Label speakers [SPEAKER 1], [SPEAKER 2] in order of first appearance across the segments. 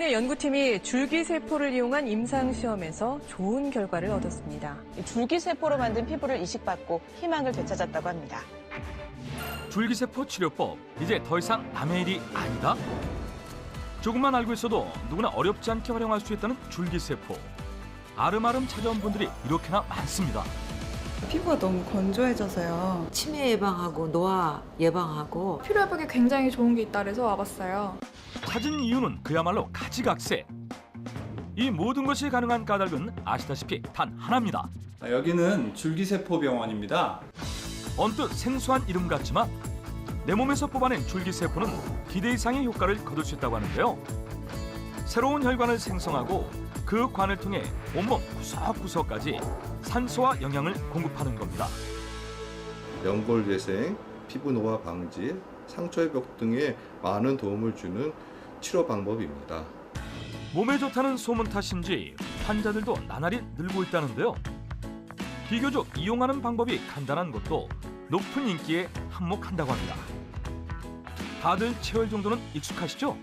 [SPEAKER 1] 국내 연구팀이 줄기세포를 이용한 임상시험에서 좋은 결과를 얻었습니다.
[SPEAKER 2] 이 줄기세포로 만든 피부를 이식받고 희망을 되찾았다고 합니다.
[SPEAKER 3] 줄기세포 치료법 이제 더 이상 남의 일이 아니다. 조금만 알고 있어도 누구나 어렵지 않게 활용할 수 있다는 줄기세포. 아름아름 찾아온 분들이 이렇게나 많습니다.
[SPEAKER 4] 피부가 너무 건조해져서요.
[SPEAKER 5] 치매 예방하고 노화 예방하고
[SPEAKER 6] 피로 회복에 굉장히 좋은 게 있다 그래서 와봤어요.
[SPEAKER 3] 찾은 이유는 그야말로 가지각색. 이 모든 것이 가능한 까닭은 아시다시피 단 하나입니다.
[SPEAKER 7] 아, 여기는 줄기세포 병원입니다.
[SPEAKER 3] 언뜻 생소한 이름 같지만 내 몸에서 뽑아낸 줄기세포는 기대 이상의 효과를 거둘 수 있다고 하는데요. 새로운 혈관을 생성하고 그 관을 통해 온몸 구석구석까지 산소와 영양을 공급하는 겁니다.
[SPEAKER 8] 연골 재생, 피부 노화 방지, 상처 회복 등에 많은 도움을 주는 치료 방법입니다.
[SPEAKER 3] 몸에 좋다는 소문 탓인지 환자들도 나날이 늘고 있다는데요. 비교적 이용하는 방법이 간단한 것도 높은 인기에 한몫한다고 합니다. 다들 체열 정도는 익숙하시죠?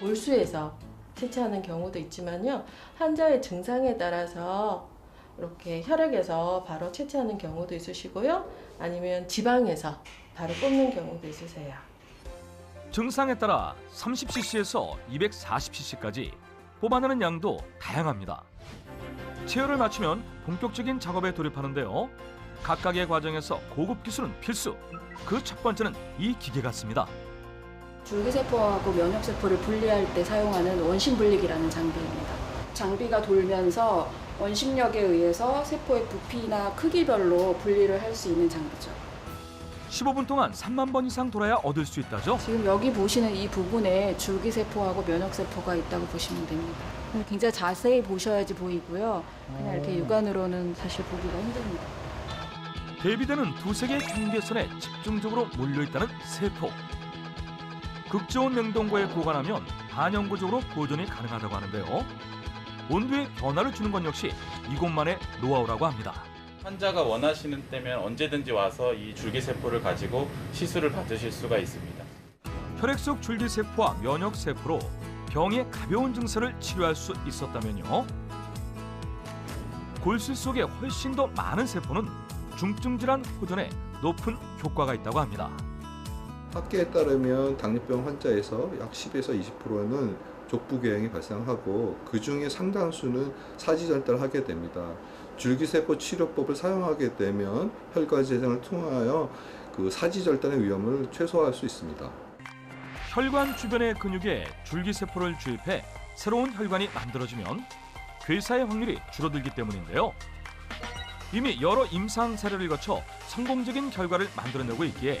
[SPEAKER 9] 몰수해서 채취하는 경우도 있지만요. 환자의 증상에 따라서 이렇게 혈액에서 바로 채취하는 경우도 있으시고요. 아니면 지방에서 바로 뽑는 경우도 있으세요.
[SPEAKER 3] 증상에 따라 30cc에서 240cc까지 뽑아내는 양도 다양합니다. 체열을 맞추면 본격적인 작업에 돌입하는데요. 각각의 과정에서 고급 기술은 필수. 그 첫 번째는 이 기계 같습니다.
[SPEAKER 10] 줄기세포하고 면역세포를 분리할 때 사용하는 원심분리기라는 장비입니다. 장비가 돌면서 원심력에 의해서 세포의 부피나 크기별로 분리를 할 수 있는 장비죠.
[SPEAKER 3] 15분 동안 3만 번 이상 돌아야 얻을 수 있다죠.
[SPEAKER 10] 지금 여기 보시는 이 부분에 줄기세포하고 면역세포가 있다고 보시면 됩니다. 굉장히 자세히 보셔야지 보이고요. 그냥 이렇게 육안으로는 사실 보기가 힘듭니다.
[SPEAKER 3] 대비되는 두세 개의 경계선에 집중적으로 몰려있다는 세포. 극저온 냉동고에 보관하면 반영구적으로 보존이 가능하다고 하는데요. 온도의 변화를 주는 건 역시 이곳만의 노하우라고 합니다.
[SPEAKER 11] 환자가 원하시는 때면 언제든지 와서 이 줄기세포를 가지고 시술을 받으실 수가 있습니다.
[SPEAKER 3] 혈액 속 줄기세포와 면역세포로 병의 가벼운 증세를 치료할 수 있었다면요. 골수 속에 훨씬 더 많은 세포는 중증 질환 호전에 높은 효과가 있다고 합니다.
[SPEAKER 8] 학계에 따르면 당뇨병 환자에서 약 10에서 20%는 족부궤양이 발생하고 그 중에 상당수는 사지절단을 하게 됩니다. 줄기세포 치료법을 사용하게 되면 혈관 재생을 통하여 그 사지절단의 위험을 최소화할 수 있습니다.
[SPEAKER 3] 혈관 주변의 근육에 줄기세포를 주입해 새로운 혈관이 만들어지면 괴사의 확률이 줄어들기 때문인데요. 이미 여러 임상 사례를 거쳐 성공적인 결과를 만들어내고 있기에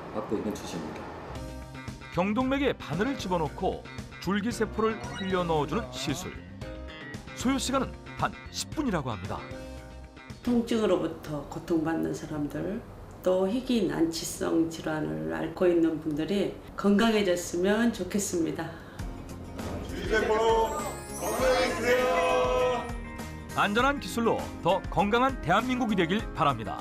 [SPEAKER 12] 받고 있는 추세입니다.
[SPEAKER 3] 경동맥에 바늘을 집어넣고 줄기세포를 흘려 넣어주는 시술. 소요 시간은 단 10분이라고 합니다.
[SPEAKER 13] 통증으로부터 고통받는 사람들, 또 희귀 난치성 질환을 앓고 있는 분들이 건강해졌으면 좋겠습니다.
[SPEAKER 3] 안전한 기술로 더 건강한 대한민국이 되길 바랍니다.